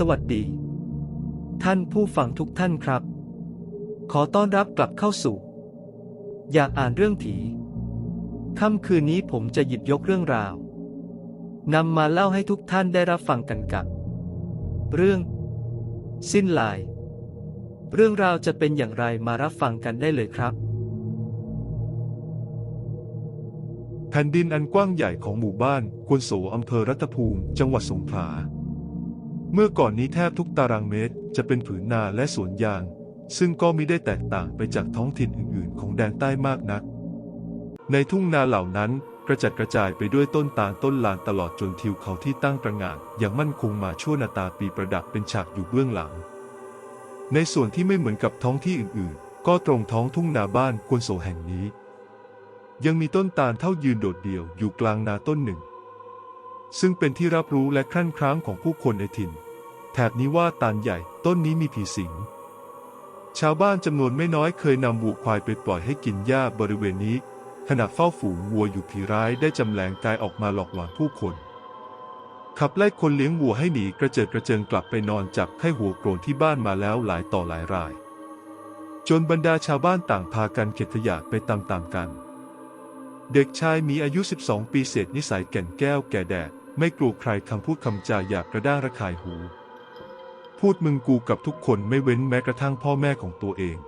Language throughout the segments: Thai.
สวัสดี ท่านผู้ฟังทุกท่านครับ ขอต้อนรับกลับเข้าสู่ อยากอ่านเรื่องผีค่ำคืนนี้ผมจะหยิบยกเรื่องราวนำมาเล่าให้ทุกท่านได้รับฟังกันกับ เรื่อง สิ้นลาย เรื่องราวจะเป็นอย่างไรมารับฟังกันได้เลยครับ แผ่นดินอันกว้างใหญ่ของหมู่บ้านกวนโสอำเภอรัตภูมิ จังหวัดสงขลา เมื่อก่อนนี้แทบทุกตารางเมตรจะเป็นผืนนาและสวนยาง ซึ่งก็มิได้แตกต่างไปจากท้องถิ่นอื่นๆ ของแดนใต้มากนัก ในทุ่งนาเหล่านั้นกระจัดกระจายไปด้วยต้นตาลต้นลานตลอดจนทิวเขาที่ตั้งตระหง่านอย่างมั่นคงมาชั่วนาตาปีประดับเป็นฉากอยู่เบื้องหลัง ในส่วนที่ไม่เหมือนกับท้องที่อื่นๆ ก็ตรงท้องทุ่งนาบ้านกวนโสแห่งนี้ ยังมีต้นตาลเท่ายืนโดดเดี่ยวอยู่กลางนาต้นหนึ่ง ซึ่งเป็นที่รับรู้และครั่นคร้างของผู้คนในถิ่น แถบนี้ว่าตาลใหญ่ ต้นนี้มีผีสิง ชาวบ้านจำนวนไม่น้อยเคยนำวัวควายไปปล่อยให้กินหญ้าบริเวณนี้ ขณะเฝ้าฝูงวัวอยู่ผีร้ายได้จำแรงกายออกมาหลอกหลอนผู้คน ขับไล่คนเลี้ยงวัวให้หนีกระเจิดกระเจิงกลับไปนอนจับไข้หัวโกรนที่บ้านมาแล้วหลายต่อหลายราย จนบรรดาชาวบ้านต่างพากันเข็ดขยะไปตามๆกัน เด็กชายมีอายุ 12 ปีเศษนิสัยแก่นแก้วแก่แดดไม่กลัวใครคำพูดคำจาหยาบกระด้างระคายหู พูดมึงกูกับทุกคนไม่เว้นแม้กระทั่งพ่อแม่ของตัวเอง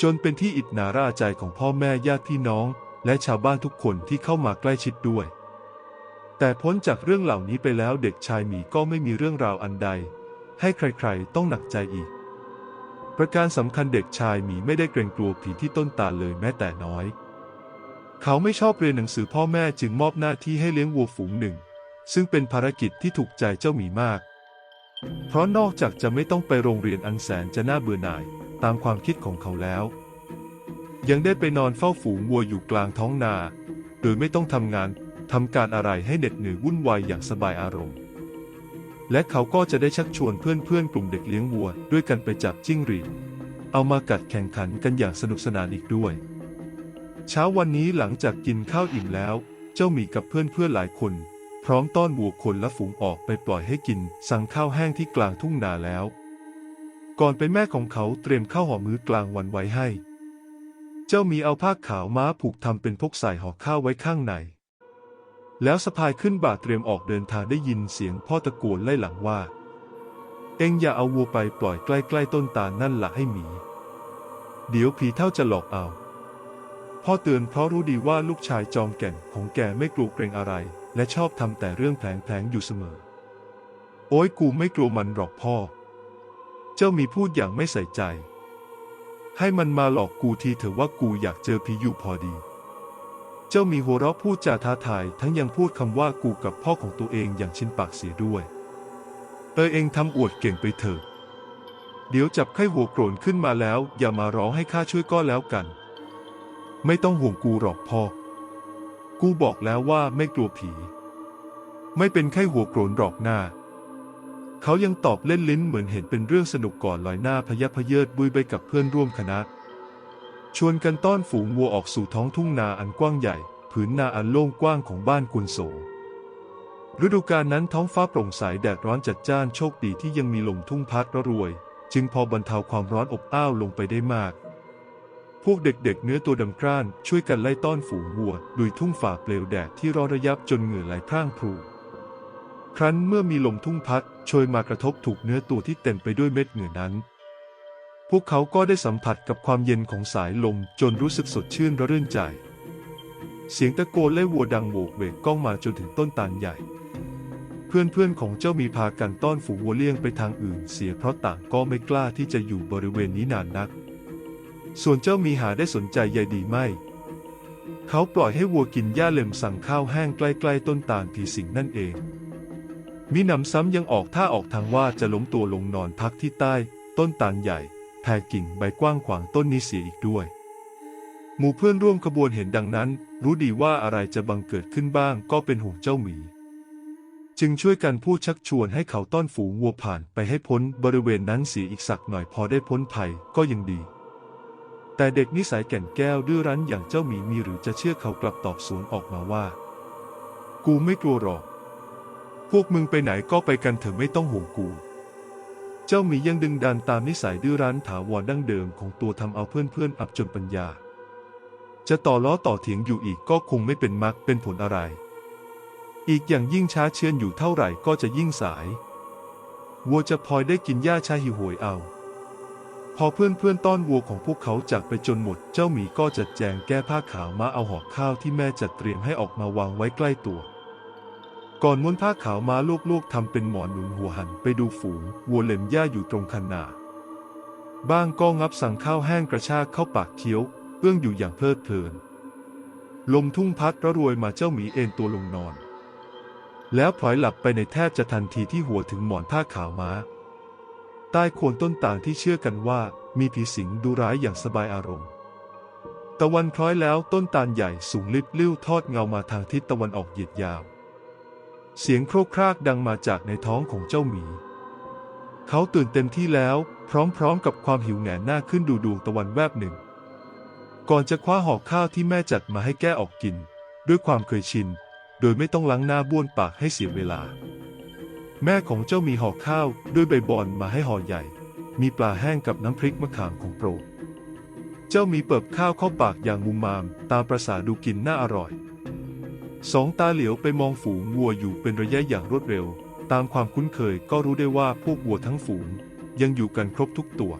จนเป็นที่อิจนาร่าใจของพ่อแม่ญาติพี่น้อง และชาวบ้านทุกคนที่เข้ามาใกล้ชิดด้วย แต่พ้นจากเรื่องเหล่านี้ไปแล้วเด็กชายหมีก็ไม่มีเรื่องราวอันใด ให้ใครๆต้องหนักใจอีก ประการสำคัญเด็กชายหมีไม่ได้เกรงกลัวผีที่ต้นตาเลยแม้แต่น้อย เขาไม่ชอบเรียนหนังสือพ่อแม่จึงมอบหน้าที่ให้เลี้ยงวัวฝูงหนึ่ง ซึ่งเป็นภารกิจที่ถูกใจเจ้าหมีมาก เพราะนอกจากจะไม่ต้องไปโรงเรียนอันแสนจะน่าเบื่อหน่ายตามความคิดของเขาแล้ว ยังได้ไปนอนเฝ้าฝูงวัวอยู่กลางท้องนา โดยไม่ต้องทำงานทำการอะไรให้เหน็ดเหนื่อยวุ่นวายอย่างสบายอารมณ์ และเขาก็จะได้ชักชวนเพื่อนๆ กลุ่มเด็กเลี้ยงวัว ด้วยกันไปจับจิ้งหรีดเอามากัดแข่งขันกันอย่างสนุกสนานอีกด้วย เช้าวันนี้หลังจากกินข้าวอิ่มแล้ว เจ้าหมีกับเพื่อนๆหลายคน พร้อมต้อนวัวคนและฝูงออกไปปล่อยให้กิน สั่งข้าวแห้งที่กลางทุ่งนาแล้ว ก่อนไปแม่ของเขาเตรียมข้าวห่อมื้อกลางวันไว้ให้ เจ้ามีเอาผ้าขาวม้าผูกทำเป็นพกใส่ห่อข้าวไว้ข้างใน แล้วสะพายขึ้นบ่าเตรียมออกเดินทางได้ยินเสียงพ่อตะโกนไล่หลังว่า เอ็งอย่าเอาวัวไปปล่อยใกล้ๆต้นตาลนั่นละให้หมี เดี๋ยวผีเท่าจะหลอกเอาพ่อเตือนเพราะรู้ดีว่าลูกชายจอมแก่นของแกไม่กลัวเกรงอะไร และชอบทำแต่เรื่องแผลงๆอยู่เสมอ โอ้ยกูไม่กลัวมันหรอกพ่อ เจ้ามีพูดอย่างไม่ใส่ใจ ให้มันมาหลอกกูทีเถอะว่ากูอยากเจอผีอยู่พอดี เจ้ามีหัวเราะพูดจาท้าทาย ทั้งยังพูดคำว่ากูกับพ่อของตัวเองอย่างชินปากเสียด้วยเออเองทำอวดเก่งไปเถอะเดี๋ยวจับไข้หัวโกรนขึ้นมาแล้ว อย่ามาร้องให้ข้าช่วยก็แล้วกัน ไม่ต้องห่วงกูหรอกพ่อ กูบอกแล้วว่าไม่กลัวผี ไม่เป็นไข้หัวโกรนหรอกหน้า เขายังตอบเล่นลิ้นเหมือนเห็นเป็นเรื่องสนุกก่อนลอยหน้าพยักพเยิดบุยไปกับเพื่อนร่วมคณะ ชวนกันต้อนฝูงวัวออกสู่ท้องทุ่งนาอันกว้างใหญ่ ผืนนาอันโล่งกว้างของบ้านกุนโสฤดูกาลนั้นท้องฟ้าโปร่งใสแดดร้อนจัดจ้านโชคดีที่ยังมีลมทุ่งพัดระรวย จึงพอบรรเทาความร้อนอบอ้าวลงไปได้มาก พวกเด็กๆเนื้อตัวดำกร้าน ช่วยกันไล่ต้อนฝูงวัวลุยทุ่งฝ่าเปลวแดดที่ร้อนระยับจนเหงื่อไหลพร่างพรูครั้นเมื่อมีลมทุ่งพัดโชยมากระทบถูกเนื้อตัวที่เต็มไปด้วยเม็ดเหงื่อนั้น พวกเขาก็ได้สัมผัสกับความเย็นของสายลมจนรู้สึกสดชื่นระรื่นใจ เสียงตะโกนไล่วัวดังโวกเวกก้องมาจนถึงต้นตาลใหญ่ เพื่อนๆของเจ้ามีพากันต้อนฝูงวัวเลี่ยงไปทางอื่น เสียเพราะต่างก็ไม่กล้าที่จะอยู่บริเวณนี้นานนัก ส่วนเจ้ามีหาได้สนใจใยดีไม่ เขาปล่อยให้วัวกินหญ้าเล็มสั่งข้าวแห้งใกล้ๆต้นตาลผีสิงนั่นเอง มีหนำซ้ำยังออกท่าออกทางว่าจะล้มตัวลงนอนพักที่ใต้ ต้นตาลใหญ่แผ่กิ่งใบกว้างขวางต้นนี้เสียอีกด้วย หมู่เพื่อนร่วมขบวนเห็นดังนั้น รู้ดีว่าอะไรจะบังเกิดขึ้นบ้างก็เป็นห่วงเจ้าหมีจึงช่วยกันพูดชักชวนให้เขาต้อนฝูงวัวผ่านไปให้พ้นบริเวณนั้นเสียอีกสักหน่อยพอได้พ้นภัยก็ยังดี แต่เด็กนิสัยแก่นแก้วดื้อรั้นอย่างเจ้าหมีมีหรือจะเชื่อเขากลับตอบสวนออกมาว่า กูไม่กลัวหรอก พวกมึงไปไหนก็ไปกันเถอะไม่ต้องห่วงกู เจ้าหมียังดึงดันตามนิสัยดื้อรั้นถาวรดั้งเดิมของตัวทำเอาเพื่อนๆอับจนปัญญา จะต่อล้อต่อเถียงอยู่อีกก็คงไม่เป็นมักเป็นผลอะไร อีกอย่างยิ่งช้าเชื่อนอยู่เท่าไหร่ก็จะยิ่งสายวัวจะพลอยได้กินหญ้าชาหิวโหยเอา พอเพื่อนๆต้อนวัวของพวกเขาจากไปจนหมด เจ้าหมีก็จัดแจงแก้ผ้าขาวมาเอาหอกข้าวที่แม่จัดเตรียมให้ออกมาวางไว้ใกล้ตัว ก่อนม้วนผ้าขาวมาลูกๆทำเป็นหมอนหนุนหัวหันไปดูฝูงวัวเล็มหญ้าอยู่ตรงคันนา บ้างก็งับสั่งข้าวแห้งกระชากเข้าปากเคี้ยว เอื้องอยู่อย่างเพลิดเพลิน ลมทุ่งพัดระรวยมาเจ้าหมีเอนตัวลงนอน แล้วพลอยหลับไปในแทบจะทันทีที่หัวถึงหมอนผ้าขาวม้า ใต้โคนต้นต่างที่เชื่อกันว่ามีผีสิงดูร้ายอย่างสบายอารมณ์ ตะวันคล้อยแล้วต้นตาลใหญ่สูงลิบลิ้วทอดเงามาทางทิศตะวันออกเหยียดยาว เสียงโครกครากดังมาจากในท้องของเจ้าหมี เขาตื่นเต็มที่แล้วพร้อมๆกับความหิวแหงนหน้าขึ้นดูดวงตะวันแวบหนึ่ง ก่อนจะคว้าห่อข้าวที่แม่จัดมาให้แก้ออกกิน ด้วยความเคยชิน โดยไม่ต้องล้างหน้าบ้วนปากให้เสียเวลา แม่ของเจ้ามีห่อข้าวด้วยใบบอนมาให้ห่อใหญ่ มีปลาแห้งกับน้ำพริกมะขามของโปรด เจ้ามีเปิบข้าวเข้าปากอย่างมุมมาม ตามประสาดูกินน่าอร่อย สองตาเหลียวไปมองฝูงวัวอยู่เป็นระยะอย่างรวดเร็ว ตามความคุ้นเคยก็รู้ได้ว่าพวกวัวทั้งฝูง ยังอยู่กันครบทุกตัว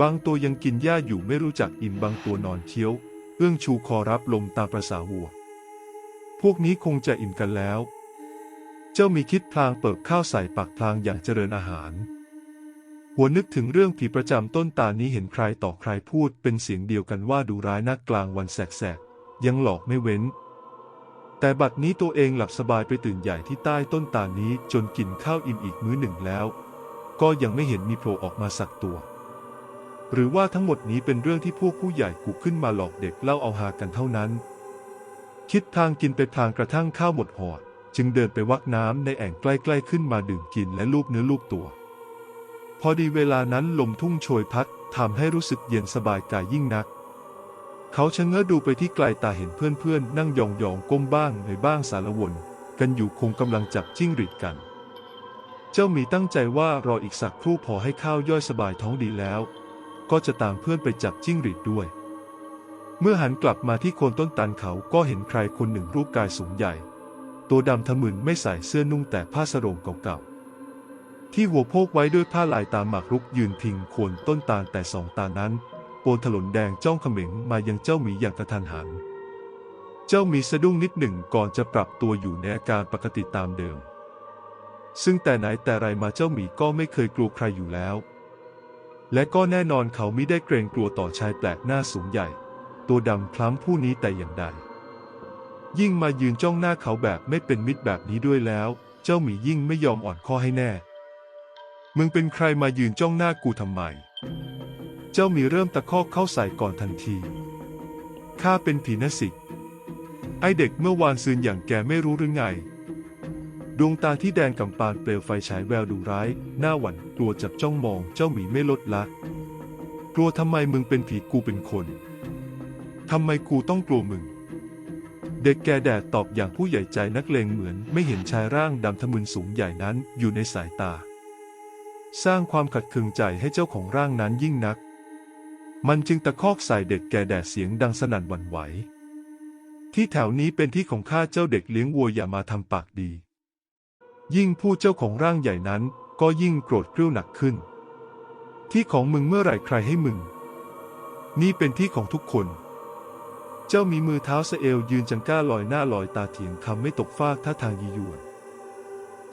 บางตัวยังกินหญ้าอยู่ไม่รู้จักอิ่มบางตัวนอนเคี้ยว เอื้องชูคอรับลมตามประสาวัว พวกนี้คงจะอิ่มกันแล้ว เจ้ามีคิดพลางเปิบข้าวใส่ปากพลางอย่างเจริญอาหาร หัวนึกถึงเรื่องผีประจำต้นตานี้เห็นใครต่อใครพูดเป็นเสียงเดียวกันว่าดูร้ายนักกลางวันแสกๆ ยังหลอกไม่เว้น แต่บัดนี้ตัวเองหลับสบายไปตื่นใหญ่ที่ใต้ต้นตานี้จนกินข้าวอิ่มอีกมื้อหนึ่งแล้ว ก็ยังไม่เห็นมีโผล่ออกมาสักตัว หรือว่าทั้งหมดนี้เป็นเรื่องที่พวกผู้ใหญ่กุขึ้นมาหลอกเด็กเล่าเอาหากันเท่านั้น คิดทางกินไปทางกระทั่งข้าวหมดหอด จึงเดินไปวักน้ำในแอ่งใกล้ๆขึ้นมาดื่มกินและลูบเนื้อลูบตัว พอดีเวลานั้นลมทุ่งโชยพัดทำให้รู้สึกเย็นสบายกายยิ่งนัก เขาชะเง้อดูไปที่ไกลตาเห็นเพื่อนๆ นั่งยองๆก้มบ้างในบ้างสารวนกันอยู่คงกำลังจับจิ้งหรีดกัน เจ้าหมีตั้งใจว่ารออีกสักครู่พอให้ข้าวย่อยสบายท้องดีแล้ว ก็จะตามเพื่อนไปจับจิ้งหรีดด้วย เมื่อหันกลับมาที่โคนต้นตันเขาก็เห็นใครคนหนึ่งรูปกายสูงใหญ่ ตัวดำทะมึนไม่ใส่เสื้อนุ่งแต่ผ้าสรงเก่าๆ ที่หัวโพกไว้ด้วยผ้าลายตามหมากรุกยืนพิงโคนต้นตาลแต่สองตานั้นโปนถลนแดงจ้องเขม็งมายังเจ้าหมีอย่างกระทันหัน เจ้าหมีสะดุ้งนิดหนึ่งก่อนจะปรับตัวอยู่ในอาการปกติตามเดิม ซึ่งแต่ไหนแต่ไรมาเจ้าหมีก็ไม่เคยกลัวใครอยู่แล้ว และก็แน่นอนเขาไม่ได้เกรงกลัวต่อชายแปลกหน้าสูงใหญ่ ตัวดำคล้ำผู้นี้แต่อย่างใด ยิ่งมายืนจ้องหน้าเขาแบบไม่เป็นมิตรแบบนี้ด้วยแล้ว เจ้าหมียิ่งไม่ยอมอ่อนข้อให้แน่ มึงเป็นใครมายืนจ้องหน้ากูทำไม เจ้าหมีเริ่มตะคอกเข้าใส่ก่อนทันที ข้าเป็นผีนสิก ไอเด็กเมื่อวานซืนอย่างแกไม่รู้หรือไง ดวงตาที่แดงกำปานเปลวไฟฉายแววดูร้าย หน้าหวั่นกลัวจับจ้องมองเจ้าหมีไม่ลดละ กลัวทำไมมึงเป็นผีกูเป็นคน ทำไมกูต้องกลัวมึง เด็กแกแดดตอบอย่างผู้ใหญ่ใจนักเลงเหมือนไม่เห็นชายร่างดำทะมึนสูงใหญ่นั้นอยู่ในสายตา สร้างความขัดเคืองใจให้เจ้าของร่างนั้นยิ่งนัก มันจึงตะคอกใส่เด็กแกแดดเสียงดังสนั่นหวั่นไหว ที่แถวนี้เป็นที่ของข้าเจ้าเด็กเลี้ยงวัวอย่ามาทำปากดี ยิ่งผู้เจ้าของร่างใหญ่นั้นก็ยิ่งโกรธกริ้วหนักขึ้น ที่ของมึงเมื่อไหร่ใครให้มึง นี่เป็นที่ของทุกคน เจ้ามีมือเท้าสะเอวยืนจังก้าลอยหน้าลอยตาเถียงคำไม่ตกฟากท่าทางยียวน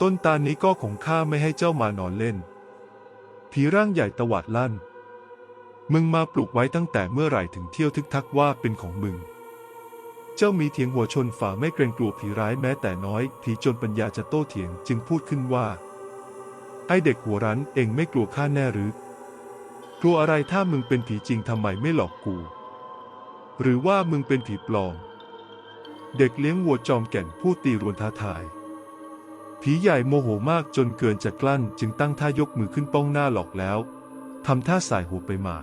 ต้นตาลนี้ก็ของข้าไม่ให้เจ้ามานอนเล่น ผีร่างใหญ่ตวาดลั่น มึงมาปลูกไว้ตั้งแต่เมื่อไหร่ถึงเที่ยวทึกทักว่าเป็นของมึง เจ้ามีเถียงหัวชนฝ่าไม่เกรงกลัวผีร้ายแม้แต่น้อย ผีจนปัญญาจะโต้เถียงจึงพูดขึ้นว่า ไอเด็กหัวรั้นเองไม่กลัวข้าแน่หรือ กลัวอะไรถ้ามึงเป็นผีจริงทำไมไม่หลอกกู หรือว่ามึงเป็นผีปลอม เด็กเลี้ยงวัวจอมแก่นพูดตีรวนท้าทาย ผีใหญ่โมโหมากจนเกินจะกลั้นจึงตั้งท่ายกมือขึ้นป้องหน้าหลอกแล้วทำท่าสายหัวไปมา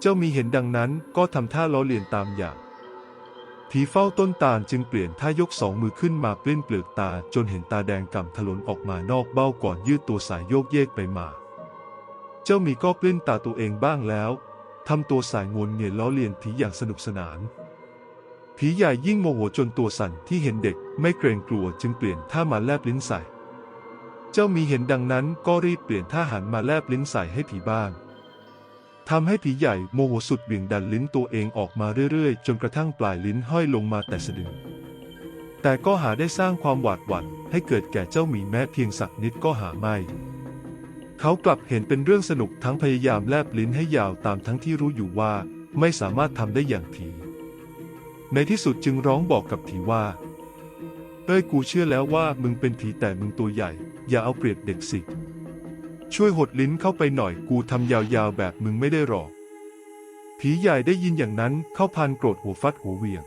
เจ้ามีเห็นดังนั้นก็ทำท่าล้อเลียนตามอย่าง ผีเฝ้าต้นตาลจึงเปลี่ยนท่ายกสองมือขึ้นมาปลิ้นเปลือกตาจนเห็นตาแดงก่ำถลนออกมานอกเบ้าก่อนยืดตัวสายโยกเยกไปมา เจ้ามีก็ปลิ้นตาตัวเองบ้างแล้ว ทำตัวสายงวนเงียล้อเลียนผีอย่างสนุกสนาน ผีใหญ่ยิ่งโมโหจนตัวสั่นที่เห็นเด็กไม่เกรงกลัวจึงเปลี่ยนท่ามาแลบลิ้นใส่ เจ้ามีเห็นดังนั้นก็รีบเปลี่ยนท่าหันมาแลบลิ้นใส่ให้ผีบ้างทำให้ผีใหญ่โมโหสุดเบี่ยงดันลิ้นตัวเองออกมาเรื่อยๆ จนกระทั่งปลายลิ้นห้อยลงมาแต่สะดึง แต่ก็หาได้สร้างความหวาดหวั่นให้เกิดแก่เจ้าหมีแม้เพียงสักนิดก็หาไม่ เขากลับเห็นเป็นเรื่องสนุกทั้งพยายามแลบลิ้นให้ยาวตามทั้งที่รู้อยู่ว่า ไม่สามารถทำได้อย่างผีในที่สุดจึงร้องบอกกับผีว่า เอ้ยกูเชื่อแล้วว่ามึงเป็นผีแต่มึงตัวใหญ่ อย่าเอาเปรียบเด็กสิ ช่วยหดลิ้นเข้าไปหน่อยกูทำยาวๆแบบมึงไม่ได้หรอก ผีใหญ่ได้ยินอย่างนั้นเข้าพานโกรธหัวฟัดหัวเวียง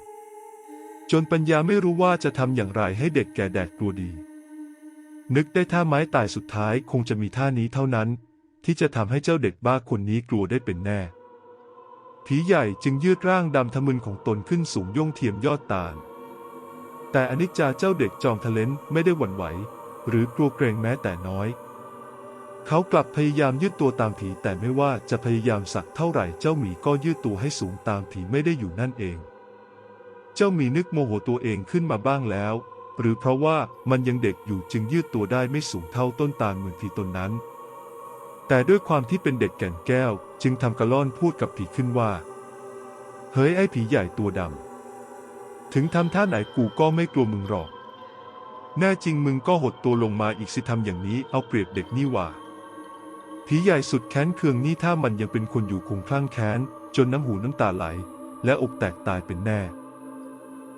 จนปัญญาไม่รู้ว่าจะทำอย่างไรให้เด็กแก่แดดกลัวดี นึกได้ท่าไม้ตายสุดท้ายคงจะมีท่านี้เท่านั้น ที่จะทำให้เจ้าเด็กบ้าคนนี้กลัวได้เป็นแน่ ผีใหญ่จึงยืดร่างดำทะมึนของตนขึ้นสูงย่งเทียมยอดตาล แต่อนิจจาเจ้าเด็กจอมทะเลนไม่ได้หวั่นไหว หรือกลัวเกรงแม้แต่น้อย เขากลับพยายามยืดตัวตามผีแต่ไม่ว่าจะพยายามสักเท่าไหร่เจ้าหมีก็ยืดตัวให้สูงตามผีไม่ได้อยู่นั่นเอง เจ้าหมีนึกโมโหตัวเองขึ้นมาบ้างแล้ว หรือเพราะว่ามันยังเด็กอยู่จึงยืดตัวได้ไม่สูงเท่าต้นตาลเหมือนผีตนนั้น แต่ด้วยความที่เป็นเด็กแก่นแก้ว จึงทำกระล่อนพูดกับผีขึ้นว่า เฮ้ยไอ้ผีใหญ่ตัวดำถึงทำท่าไหนกูก็ไม่กลัวมึงหรอก แน่จริงมึงก็หดตัวลงมาอีกสิทำอย่างนี้เอาเปรียบเด็กนี่ว่าผีใหญ่สุดแค้นเคืองนี่ถ้ามันยังเป็นคนอยู่คงคลั่งแค้น จนน้ำหูน้ำตาไหล และอกแตกตายเป็นแน่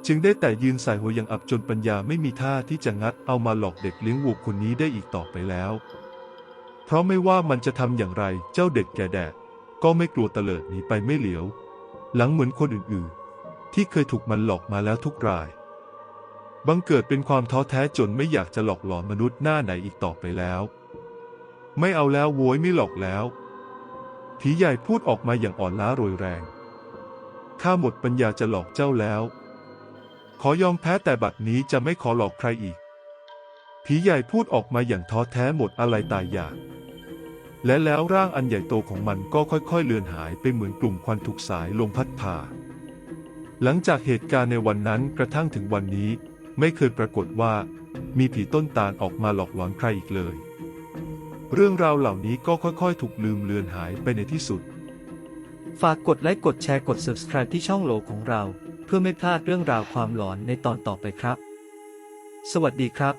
จึงได้แต่ยืนใส่หัวอย่างอับจนปัญญาไม่มีท่าที่จะงัดเอามาหลอกเด็กเลี้ยงวัวคนนี้ได้อีกต่อไปแล้ว เพราะไม่ว่ามันจะทำอย่างไรเจ้าเด็กแก่แดดก็ไม่กลัวเตลิดหนีไปไม่เหลียว หลังเหมือนคนอื่นๆ ที่เคยถูกมันหลอกมาแล้วทุกราย บังเกิดเป็นความท้อแท้จนไม่อยากจะหลอกหลอนมนุษย์หน้าไหนอีกต่อไปแล้ว ไม่เอาแล้วโวยไม่หลอกแล้วผีใหญ่พูดออกมาอย่างอ่อนล้าโรยแรงข้าหมดปัญญาจะหลอกเจ้าแล้ว ขอยอมแพ้แต่บัดนี้จะไม่ขอหลอกใครอีก ผีใหญ่พูดออกมาอย่างท้อแท้หมดอะไรตายอยาก และแล้วร่างอันใหญ่โตของมันก็ค่อยๆเลือนหายไปเหมือนกลุ่มควันถูกสายลมพัดพา หลังจากเหตุการณ์ในวันนั้นกระทั่งถึงวันนี้ ไม่เคยปรากฏว่า มีผีต้นตาลออกมาหลอกหลอนใครอีกเลย เรื่องราวเหล่านี้ก็ค่อยๆ ถูกลืมเลือนหายไปในที่สุด ฝากกดไลค์กดแชร์กด subscribe ที่ช่องโหลของเรา พื่อไม่พลาดเรื่องราวความหลอนในตอนต่อไปครับ สวัสดีครับ